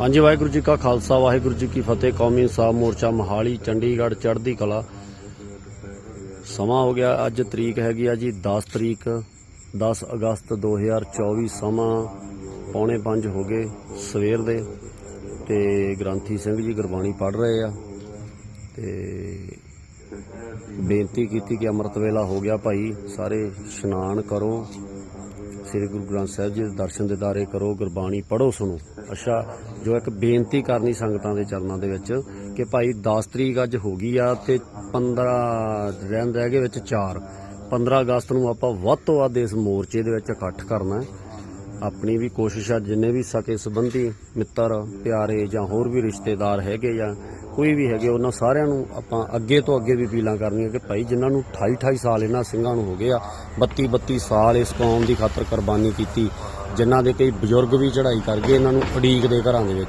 ਹਾਂਜੀ, ਵਾਹਿਗੁਰੂ ਜੀ ਕਾ ਖਾਲਸਾ, ਵਾਹਿਗੁਰੂ ਜੀ ਕੀ ਫਤਿਹ। ਕੌਮੀ ਇਨਸਾਫ ਮੋਰਚਾ ਮਹਾਲੀ, ਚੰਡੀਗੜ੍ਹ ਚੜ੍ਹਦੀ ਕਲਾ। ਸਮਾਂ ਹੋ ਗਿਆ ਅੱਜ ਤਰੀਕ ਹੈਗੀ ਆ ਜੀ 10 ਤਰੀਕ 10 ਅਗਸਤ 2024 ਸਮਾਂ ਪੌਣੇ 5 ਹੋ ਗਏ ਸਵੇਰ ਦੇ ਤੇ ਗ੍ਰੰਥੀ ਸਿੰਘ ਜੀ ਗੁਰਬਾਣੀ ਪੜ੍ਹ ਰਹੇ ਆ ਤੇ ਬੇਨਤੀ ਕੀਤੀ ਕਿ ਅੰਮ੍ਰਿਤ ਵੇਲਾ ਹੋ ਗਿਆ ਭਾਈ, ਸਾਰੇ ਇਸ਼ਨਾਨ ਕਰੋ। ਸ੍ਰੀ ਗੁਰੂ ਗ੍ਰੰਥ ਸਾਹਿਬ ਜੀ ਦੇ ਦਰਸ਼ਨ ਦਿਦਾਰੇ ਕਰੋ, ਗੁਰਬਾਣੀ ਪੜ੍ਹੋ, ਸੁਣੋ। ਅੱਛਾ, ਜੋ ਇੱਕ ਬੇਨਤੀ ਕਰਨੀ ਸੰਗਤਾਂ ਦੇ ਚਰਨਾਂ ਦੇ ਵਿੱਚ ਕਿ ਭਾਈ 10 ਤਰੀਕ ਅੱਜ ਹੋ ਗਈ ਆ ਤੇ 15 ਰਹਿਣ ਰਹਿ ਗਏ ਵਿੱਚ 4 15 ਅਗਸਤ ਨੂੰ ਆਪਾਂ ਵੱਧ ਤੋਂ ਵੱਧ ਇਸ ਮੋਰਚੇ ਦੇ ਵਿੱਚ ਇਕੱਠ ਕਰਨਾ ਹੈ। ਆਪਣੀ ਵੀ ਕੋਸ਼ਿਸ਼ ਆ, ਜਿੰਨੇ ਵੀ ਸਕੇ ਸੰਬੰਧੀ ਮਿੱਤਰ, ਪਿਆਰੇ ਜਾਂ ਹੋਰ ਵੀ ਰਿਸ਼ਤੇਦਾਰ ਹੈਗੇ ਜਾਂ ਕੋਈ ਵੀ ਹੈਗੇ, ਉਹਨਾਂ ਸਾਰਿਆਂ ਨੂੰ ਆਪਾਂ ਅੱਗੇ ਤੋਂ ਅੱਗੇ ਵੀ ਅਪੀਲਾਂ ਕਰਨੀਆਂ ਕਿ ਭਾਈ ਜਿਨ੍ਹਾਂ ਨੂੰ 28 28 ਸਾਲ ਇਹਨਾਂ ਸਿੰਘਾਂ ਨੂੰ ਹੋ ਗਏ ਆ 32 32 ਸਾਲ ਇਸ ਕੌਮ ਦੀ ਖਾਤਰ ਕੁਰਬਾਨੀ ਕੀਤੀ, ਜਿਨ੍ਹਾਂ ਦੇ ਕਈ ਬਜ਼ੁਰਗ ਵੀ ਚੜ੍ਹਾਈ ਕਰ ਗਏ, ਇਹਨਾਂ ਨੂੰ ਉਡੀਕ ਦੇ ਘਰਾਂ ਦੇ ਵਿੱਚ।